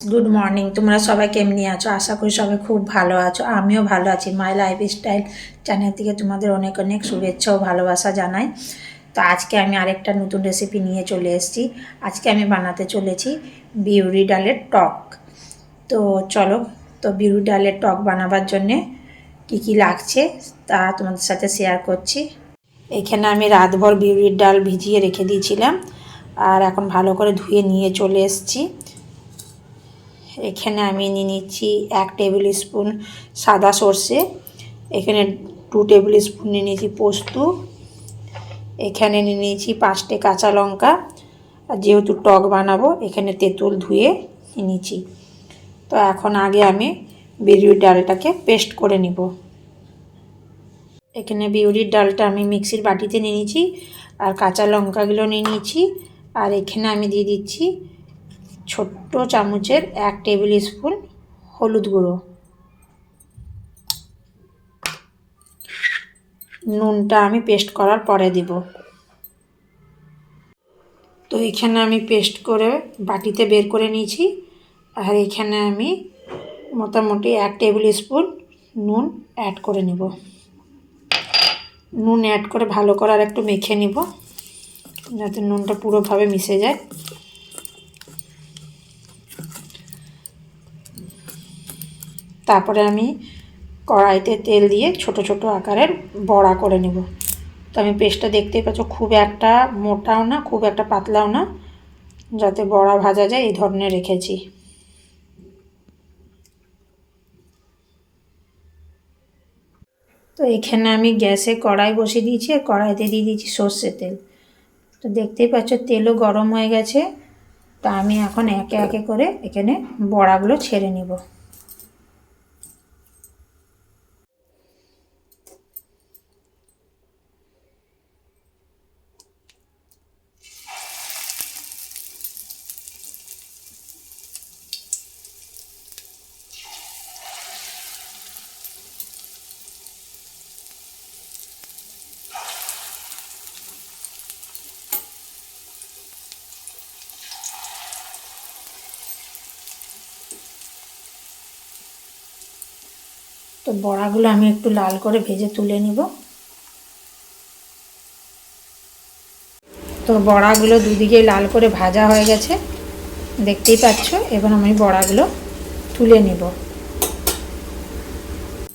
Good morning তোমরা সবাই কেমনি আছো? আশা করি সবাই খুব ভালো আছো। আমিও ভালো আছি। মাই লাইফ স্টাইল চ্যানেল থেকে তোমাদের অনেক অনেক শুভেচ্ছা ও ভালোবাসা জানাই। তো আজকে আমি আরেকটা নতুন রেসিপি নিয়ে চলে এসেছি। আজকে আমি বানাতে চলেছি বিউরি ডালের টক। তো চলো, তো বিউরি ডালের টক বানাবার জন্যে কী কী লাগছে তা তোমাদের সাথে শেয়ার করছি। এখানে আমি রাতভর বিউরির ডাল ভিজিয়ে রেখে দিয়েছিলাম। আর এখন ভালো করে ধুয়ে নিয়ে চলে এসেছি। এখানে আমি নিয়ে নিচ্ছি এক টেবিল স্পুন সাদা সর্ষে, এখানে টু টেবিল স্পুন নিয়ে নিয়েছি পোস্ত, এখানে নিয়ে নিয়েছি পাঁচটে কাঁচা লঙ্কা, আর যেহেতু টক বানাবো, এখানে তেঁতুল ধুয়ে নিয়ে নিয়েছি তো এখন আগে আমি বিউরির ডালটাকে পেস্ট করে নিব। এখানে বিউরির ডালটা আমি মিক্সির বাটিতে নিয়ে নিয়েছি আর কাঁচা লঙ্কাগুলো নিয়ে নিয়েছি আর এখানে আমি দিয়ে দিচ্ছি ছোট্ট চামচের এক টেবিল স্পুন হলুদ গুঁড়ো। নুনটা আমি পেস্ট করার পরে দিব। তো এখানে আমি পেস্ট করে বাটিতে বের করে নিয়েছি। আর এখানে আমি মোটামুটি এক টেবিল স্পুন নুন অ্যাড করে নিব। নুন অ্যাড করে ভালো করে আর একটু মেখে নিব। যাতে নুনটা পুরোভাবে মিশে যায়। তারপরে আমি কড়াইতে তেল দিয়ে ছোট ছোট আকারের বড়া করে নেব। তো আমি পেস্টটা দেখতেই পাচ্ছ, খুব একটা মোটাও না, খুব একটা পাতলাও না, যাতে বড়া ভাজা যায়, এই ধরনের রেখেছি। তো এখানে আমি গ্যাসে কড়াই বসিয়ে দিয়েছি আর কড়াইতে দিয়ে দিয়েছি সর্ষে তেল। তো দেখতেই পাচ্ছ, তেলও গরম হয়ে গেছে। তা আমি এখন একে একে করে এখানে বড়াগুলো ছেড়ে নিব। তো বড়াগুলো আমি একটু লাল করে ভেজে তুলে নিব। তো বড়াগুলো দুদিকে লাল করে ভাজা হয়ে গেছে, দেখতেই পাচ্ছ? এবার আমি বড়াগুলো তুলে নিব।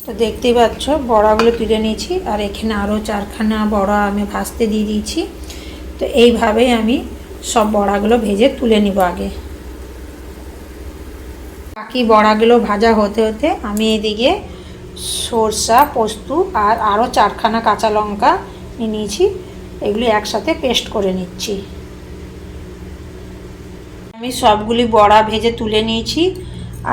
তো দেখতেই পাচ্ছ, বড়াগুলো তুলে নিয়েছি, আর এখানে আরও চারখানা বড়া আমি ভাজতে দিয়ে দিয়েছি। তো এইভাবেই আমি সব বড়াগুলো ভেজে তুলে নিব আগে। বাকি বড়াগুলো ভাজা হতে হতে আমি এদিকে সরষা, পোস্ত আর আরও চারখানা কাঁচা লঙ্কা নিয়ে নিয়েছি। এগুলি একসাথে পেস্ট করে নিচ্ছি। আমি সবগুলি বড়া ভেজে তুলে নিয়েছি।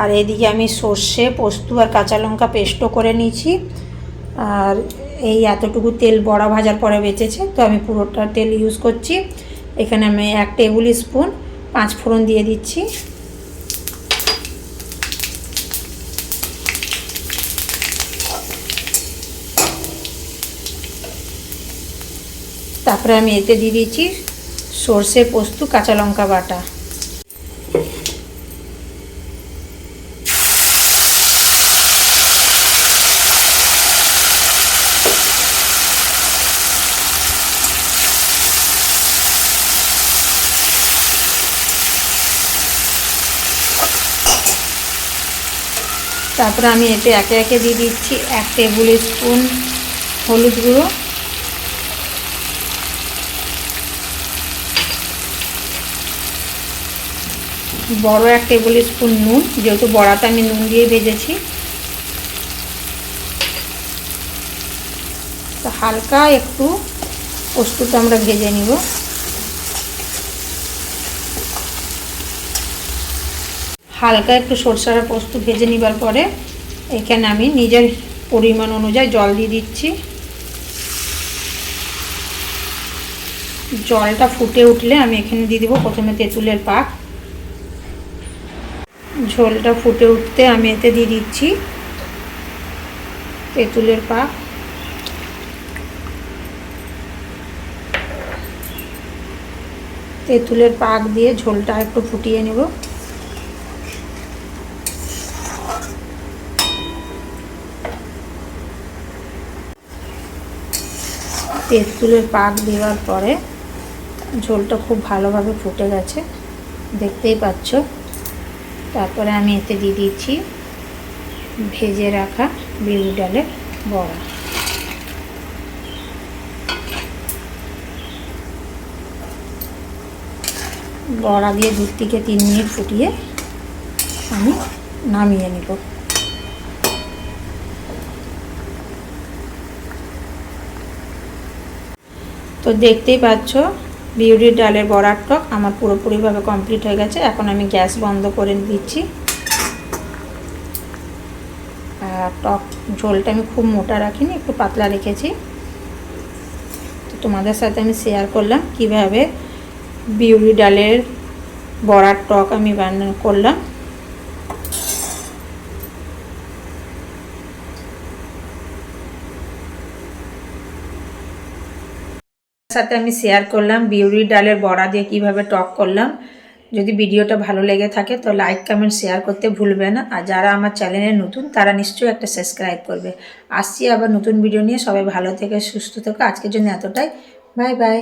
আর এদিকে আমি সর্ষে, পোস্ত আর কাঁচা লঙ্কা পেস্টও করে নিয়েছি। আর এই এতটুকু তেল বড়া ভাজার পরে বেঁচেছে, তো আমি পুরোটা তেল ইউজ করছি। এখানে আমি এক টেবিল স্পুন পাঁচ ফোড়ন দিয়ে দিচ্ছি। তারপরে আমি এতে দিয়ে দিচ্ছি সর্ষে, পোস্ত, কাঁচা লঙ্কা বাটা। তারপরে আমি এতে একে একে দিয়ে দিচ্ছি এক টেবিল স্পুন হলুদ গুঁড়ো। বড় এক টেবিল স্পুন নুন, যেহেতু বড়াটা আমি নুন দিয়ে ভেজেছি। তো হালকা একটু পোস্তটা আমরা ভেজে নিব। হালকা একটু সরষার পোস্ত ভেজে নেবার পরে এখানে আমি নিজের পরিমাণ অনুযায়ী জল দিয়ে দিচ্ছি। জলটা ফুটে উঠলে আমি এখানে দিয়ে দেবো প্রথমে তেঁতুলের পাক। ঝোলটা ফুটে উঠতে আমি এতে দিয়ে দিচ্ছি তেঁতুলের পাক তেঁতুলের পাক দিয়ে ঝোলটা একটু ফুটিয়ে নেব। তেঁতুলের পাক দেওয়ার পরে ঝোলটা খুব ভালোভাবে ফুটে গেছে, দেখতেই পাচ্ছ। তারপরে আমি এতে দিয়ে দিচ্ছি ভেজে রাখা বিউলি ডালের বড়া। বড়া দিয়ে দু থেকে তিন মিনিট ফুটিয়ে আমি নামিয়ে নেব। তো দেখতেই পাচ্ছ বিউলির ডালের বড়ার টক আমার পুরোপুরিভাবে কমপ্লিট হয়ে গেছে। এখন আমি গ্যাস বন্ধ করে দিচ্ছি। আর টক ঝোলটা আমি খুব মোটা রাখিনি, একটু পাতলা রেখেছি। তো তোমাদের সাথে আমি শেয়ার করলাম কীভাবে বিউরি ডালের বড়ার টক আমি বানানো করলাম। সাথে আমি শেয়ার করলাম, বিউরি ডালের বড়া দিয়ে কীভাবে টক করলাম। যদি ভিডিওটা ভালো লেগে থাকে তো লাইক কমেন্ট শেয়ার করতে ভুলবে না। আর যারা আমার চ্যানেলে নতুন, তারা নিশ্চয়ই একটা সাবস্ক্রাইব করবে। আসছি আবার নতুন ভিডিও নিয়ে। সবাই ভালো থেকে সুস্থ থেকে। আজকের জন্য এতটাই। Bye bye